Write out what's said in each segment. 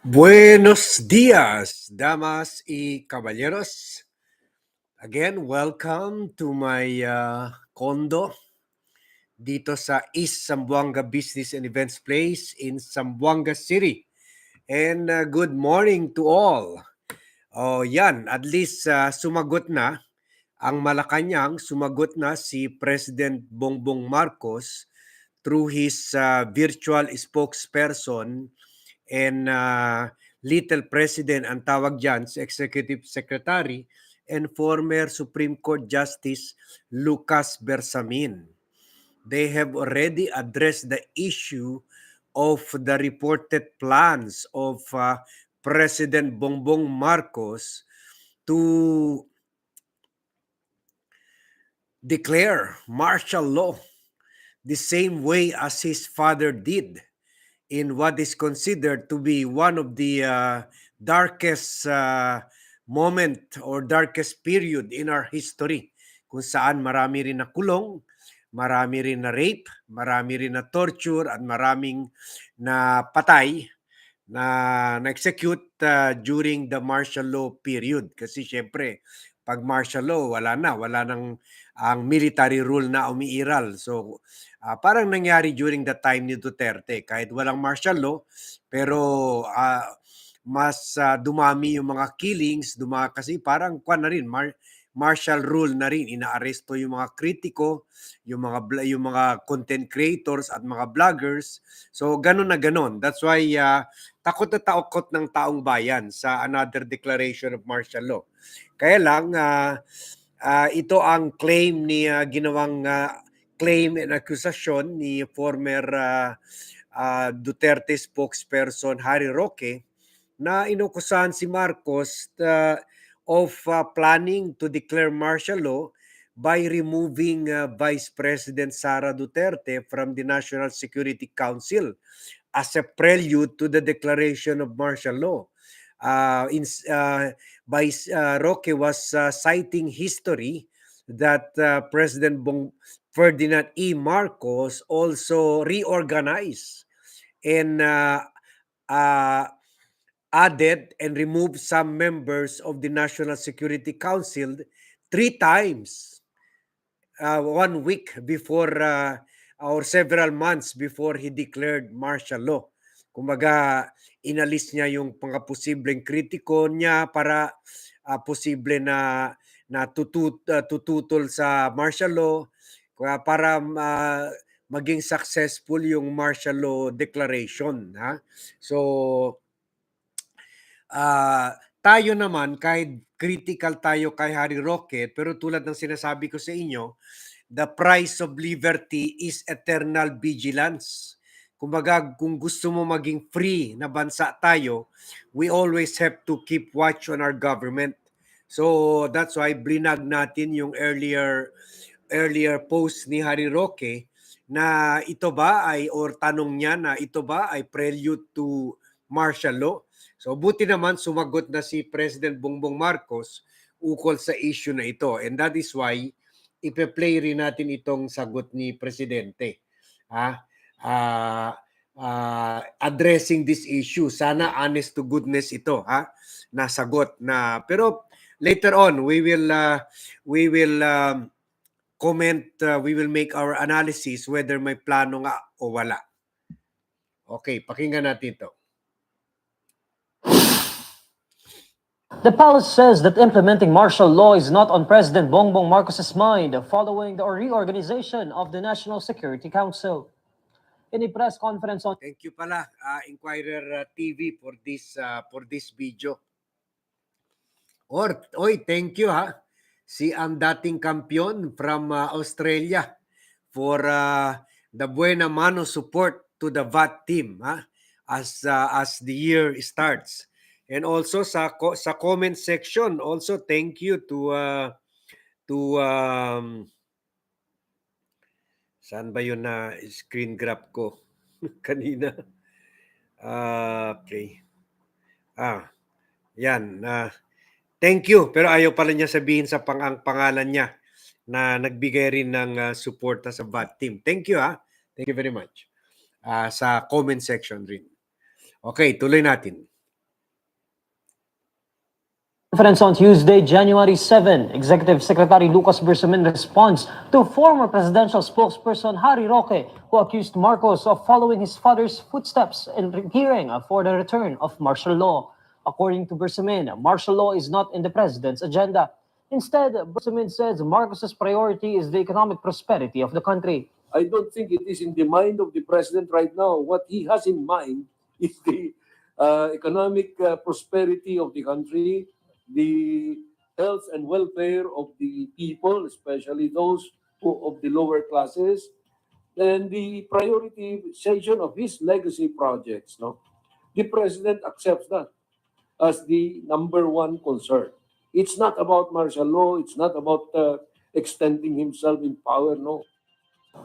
Buenos dias, damas y caballeros. Again, welcome to my uh, condo dito sa East Zamboanga Business and Events Place in Zamboanga City. And uh, good morning to all. Oh, yan, at least uh, sumagot na ang Malacanang, sumagot na si President Bongbong Marcos through his uh, virtual spokesperson and uh, Little President ang tawag dyan sa Executive Secretary and former Supreme Court Justice Lucas Bersamin. They have already addressed the issue of the reported plans of uh, President Bongbong Marcos to declare martial law the same way as his father did in what is considered to be one of the uh, darkest uh, moment or darkest period in our history kung saan marami rin na kulong, marami rin na rape, marami rin na torture at maraming na patay na na-execute uh, during the martial law period. Kasi syempre pag martial law wala na. Wala nang ang military rule na umiiral. So uh, parang nangyari during the time ni Duterte. Kahit walang martial law pero uh, mas uh, dumami yung mga killings dumami kasi parang kwan na rin mar- martial rule na rin. Inaaresto yung mga kritiko yung mga yung mga content creators at mga vloggers. So ganun na ganun. That's why uh, takot na takot ng taong bayan sa another declaration of martial law. Kaya lang uh, uh, ito ang claim ni uh, ginawang uh, claim and accusation ni former uh, uh, Duterte spokesperson Harry Roque na inukusahan si Marcos uh, of uh, planning to declare martial law by removing uh, Vice President Sara Duterte from the National Security Council as a prelude to the declaration of martial law. Uh, in, uh, Vice uh, Roque was uh, citing history that uh, President Bong Ferdinand E. Marcos also reorganized and uh, uh, added and removed some members of the National Security Council three times, uh, one week before uh, or several months before he declared martial law. Kumbaga, inalis niya yung mga posibleng kritiko niya para uh, posible na na tutut, uh, tututol sa martial law para uh, maging successful yung martial law declaration ha so uh, tayo naman kahit critical tayo kay Harry Roque pero tulad ng sinasabi ko sa inyo the price of liberty is eternal vigilance. Kumbaga kung gusto mo maging free na bansa tayo we always have to keep watch on our government. So that's why blinag natin yung earlier earlier post ni Harry Roque na ito ba ay or tanong niya na ito ba ay prelude to martial law So buti naman sumagot na si President Bongbong Marcos ukol sa issue na ito. And that is why ipe-play rin natin itong sagot ni Presidente. Ha? Uh, uh, addressing this issue. Sana honest to goodness ito, ha? Na sagot na pero later on we will uh, we will um, comment uh, we will make our analysis whether may plano nga o wala. Okay, pakinggan natin 'to. The palace says that implementing martial law is not on President Bongbong Marcos's mind following the reorganization of the National Security Council. In a press conference on Thank you pala uh, Inquirer uh, TV for this uh, for this video. Or oy, thank you ha. Si ang dating from uh, Australia for uh, the buena mano support to the VAT team ha as uh, as the year starts. And also sa sa comment section also thank you to uh, to um, saan ba yun na screen grab ko kanina? Uh, okay. Ah, yan. Uh, thank you. Pero ayaw pala niya sabihin sa pang ang pangalan niya na nagbigay rin ng uh, suporta sa VAT team. Thank you ha. Thank you very much. Uh, sa comment section rin. Okay, tuloy natin. Conference on Tuesday, January 7, Executive Secretary Lucas Bersamin responds to former presidential spokesperson Harry Roque, who accused Marcos of following his father's footsteps in hearing for the return of martial law. According to Bersamin, martial law is not in the president's agenda. Instead, Bersamin says Marcos's priority is the economic prosperity of the country. I don't think it is in the mind of the president right now. What he has in mind is the uh, economic uh, prosperity of the country, the health and welfare of the people, especially those who, of the lower classes, and the prioritization of his legacy projects. No, the president accepts that as the number one concern. It's not about martial law. It's not about uh, extending himself in power. No,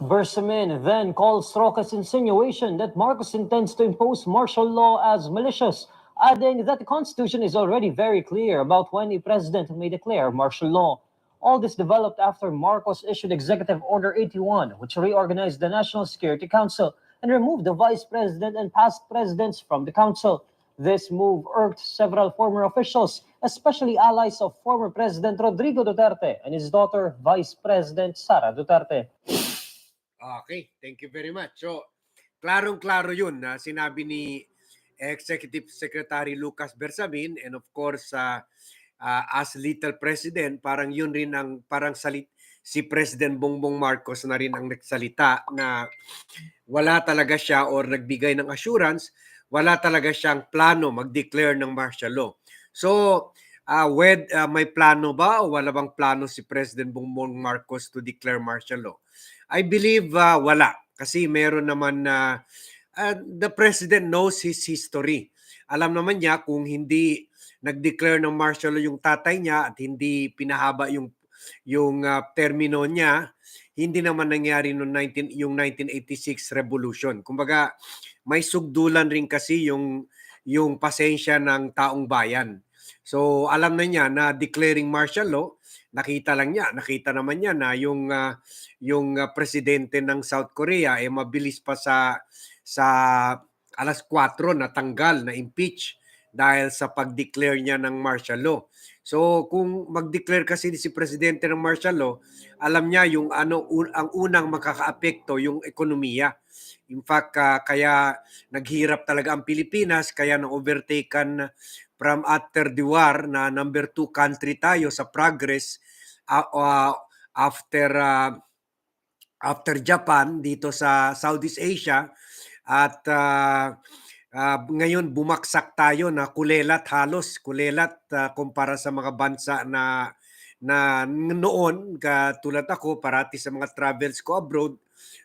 Bersamin then calls Roca's insinuation that Marcos intends to impose martial law as malicious, Uh, adding that the Constitution is already very clear about when a president may declare martial law. All this developed after Marcos issued Executive Order 81, which reorganized the National Security Council and removed the vice president and past presidents from the council. This move irked several former officials, especially allies of former President Rodrigo Duterte and his daughter, Vice President Sara Duterte. Okay, thank you very much. So, klarong-klaro yun na sinabi ni Executive Secretary Lucas Bersamin and of course uh, uh, as little president, parang yun rin ang parang salit si President Bongbong Marcos na rin ang nagsalita na wala talaga siya or nagbigay ng assurance, wala talaga siyang plano mag-declare ng martial law. So, uh, with, uh, may plano ba o wala bang plano si President Bongbong Marcos to declare martial law? I believe uh, wala kasi meron naman na uh, the president knows his history. Alam naman niya kung hindi nag-declare ng martial law yung tatay niya at hindi pinahaba yung yung uh, termino niya, hindi naman nangyari noong 19 yung 1986 revolution. Kumbaga may sugdulan rin kasi yung yung pasensya ng taong bayan. So alam na niya na declaring martial law, nakita lang niya, nakita naman niya na yung uh, yung uh, presidente ng South Korea eh mabilis pa sa sa alas 4 natanggal na impeach dahil sa pag-declare niya ng martial law. So kung mag-declare kasi si presidente ng martial law, alam niya yung ano un- ang unang makakaapekto yung ekonomiya. In fact, uh, kaya naghirap talaga ang Pilipinas, kaya na overtaken from after the war na number two country tayo sa progress uh, uh, after uh, after Japan dito sa Southeast Asia at uh, uh, ngayon bumaksak tayo na kulelat halos kulelat uh, kumpara sa mga bansa na na noon. Katulad ako parati sa mga travels ko abroad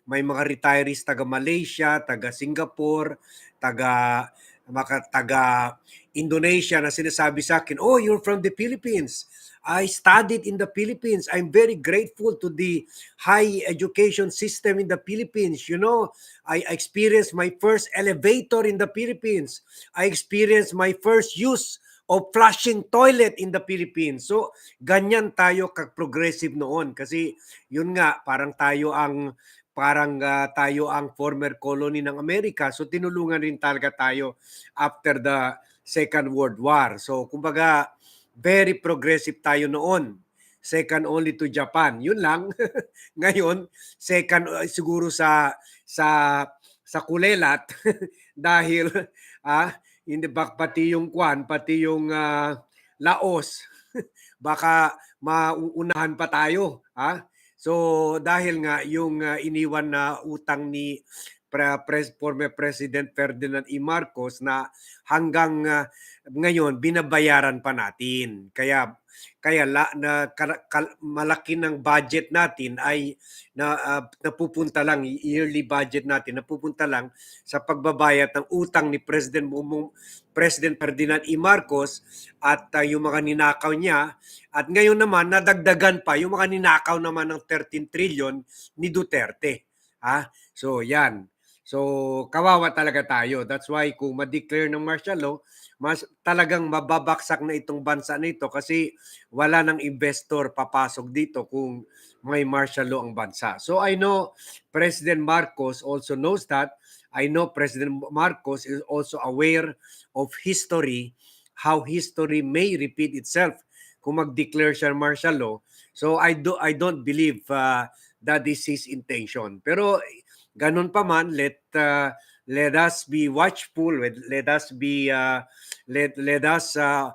may mga retirees taga Malaysia, taga Singapore, taga maka taga Indonesia na sinasabi sa akin, "Oh, you're from the Philippines." I studied in the Philippines. I'm very grateful to the high education system in the Philippines. You know, I experienced my first elevator in the Philippines. I experienced my first use of flushing toilet in the Philippines. So, ganyan tayo kag-progressive noon kasi yun nga parang tayo ang parang uh, tayo ang former colony ng Amerika. So tinulungan rin talaga tayo after the Second World War. So kumbaga very progressive tayo noon. Second only to Japan. Yun lang. Ngayon, second uh, siguro sa sa sa kulelat dahil ah hindi ba pati yung kwan, pati yung uh, Laos baka mauunahan pa tayo, ha? So dahil nga yung uh, iniwan na utang ni pre- pres- former President Ferdinand E. Marcos na hanggang uh, ngayon binabayaran pa natin. Kaya kaya la, na kal, kal, malaki ng budget natin ay na uh, napupunta lang yearly budget natin napupunta lang sa pagbabayad ng utang ni President Bongbong President Ferdinand E. Marcos at uh, yung mga ninakaw niya at ngayon naman nadagdagan pa yung mga ninakaw naman ng 13 trillion ni Duterte. Ha? So yan. So kawawa talaga tayo. That's why kung ma-declare ng martial law, mas talagang mababaksak na itong bansa nito kasi wala nang investor papasok dito kung may martial law ang bansa. So I know President Marcos also knows that. I know President Marcos is also aware of history how history may repeat itself kung mag-declare siya ng martial law. So I do I don't believe uh, that is his intention. Pero ganun pa man, let uh, let us be watchful, let, us be uh, let let us uh,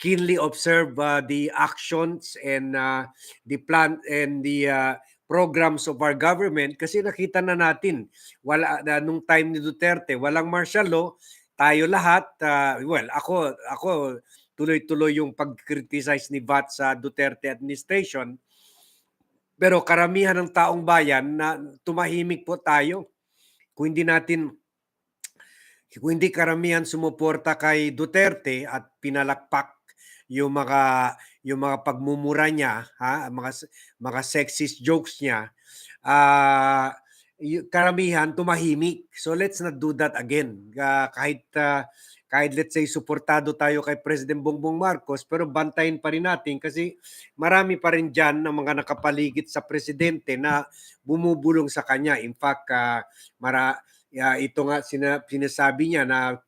keenly observe uh, the actions and uh, the plan and the uh, programs of our government. Kasi nakita na natin wala na nung time ni Duterte walang martial law tayo lahat uh, well ako ako tuloy-tuloy yung pag-criticize ni VAT sa Duterte administration pero karamihan ng taong bayan na tumahimik po tayo kung hindi natin kung hindi karamihan sumuporta kay Duterte at pinalakpak yung mga yung mga pagmumura niya, ha, mga mga sexist jokes niya, ah y- karamihan tumahimik. So let's not do that again. Ah, kahit ah, kahit let's say suportado tayo kay President Bongbong Marcos pero bantayin pa rin natin kasi marami pa rin diyan ng mga nakapaligid sa presidente na bumubulong sa kanya. In fact, ah, mara ah, ito nga sina, sinasabi niya na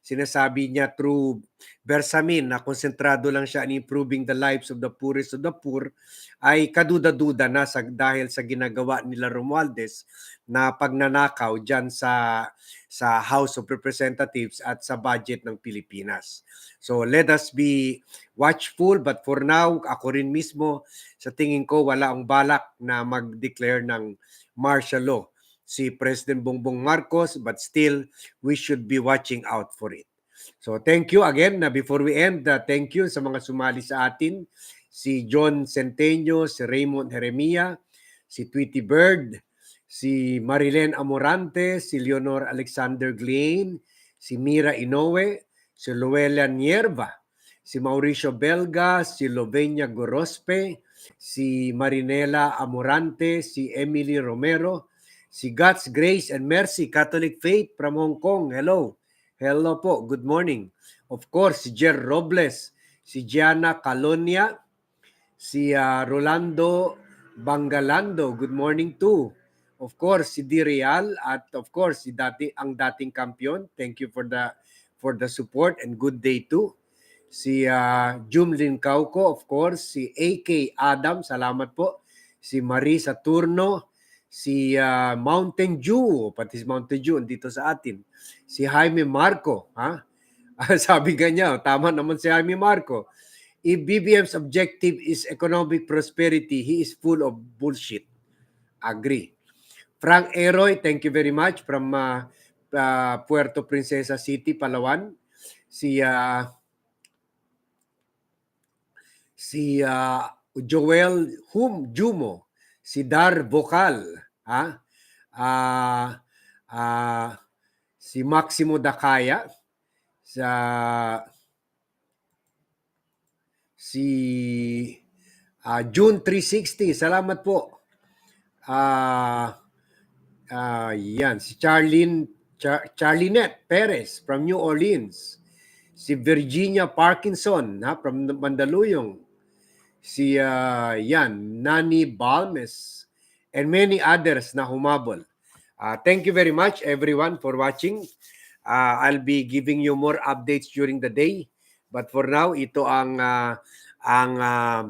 sinasabi niya through Bersamin na konsentrado lang siya in improving the lives of the poorest of the poor ay kaduda-duda na sa, dahil sa ginagawa nila Romualdez na pagnanakaw dyan sa sa House of Representatives at sa budget ng Pilipinas. So let us be watchful but for now ako rin mismo sa tingin ko wala ang balak na mag-declare ng martial law si President Bongbong Marcos but still we should be watching out for it. So thank you again na before we end, uh, thank you sa mga sumali sa atin, si John Centeño, si Raymond Jeremia, si Tweety Bird, si Marilyn Amorante, si Leonor Alexander Glein, si Mira Inoue, si Luella Nierva, si Mauricio Belga, si Lovenia Gorospe, si Marinela Amorante, si Emily Romero, si God's Grace and Mercy Catholic Faith from Hong Kong. Hello. Hello po. Good morning. Of course, si Jer Robles, si Gianna Calonia, si ah, Rolando Bangalando. Good morning too. Of course, si Di Real at of course si dati ang dating kampiyon. Thank you for the for the support and good day too. Si uh, Jumlin Cauco, of course, si AK Adam, salamat po. Si Marie Saturno, si ah, Mountain Dew, pati si Mountain Dew dito sa atin. Si Jaime Marco, ha? Sabi kanya, tama naman si Jaime Marco. If BBM's objective is economic prosperity, he is full of bullshit. Agree. Frank Eroy, thank you very much from uh, uh, Puerto Princesa City, Palawan. Si uh, si uh, Joel Hum Jumo, si Dar Vocal, ha? Ah ah, si Maximo Dakaya, sa si ah, June 360, salamat po. Ah ah, yan, si Charlene Char, Charlinette Perez from New Orleans. Si Virginia Parkinson ha, from Mandaluyong. Si ah, yan, Nani Balmes and many others na humabol. Ah, thank you very much everyone for watching. Ah, I'll be giving you more updates during the day. But for now, ito ang ah, ang ah,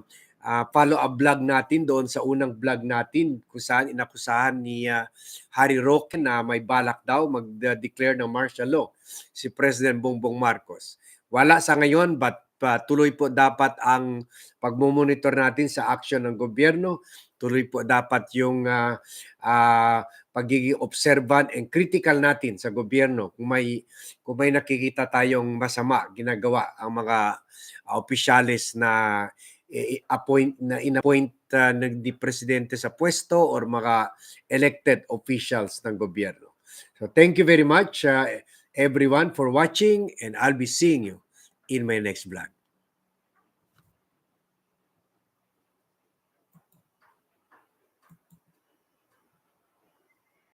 ah, follow-up vlog natin doon sa unang vlog natin kung saan inakusahan ni ah, Harry Roque na may balak daw mag-declare ng martial law si President Bongbong Marcos. Wala sa ngayon but pa, tuloy po dapat ang pagmumonitor natin sa action ng gobyerno. Tuloy po dapat yung ah, ah, pagiging observant and critical natin sa gobyerno kung may kung may nakikita tayong masama ginagawa ang mga uh, na i- appoint na inappoint uh, ng di presidente sa pwesto or mga elected officials ng gobyerno. So thank you very much uh, everyone for watching and I'll be seeing you in my next vlog.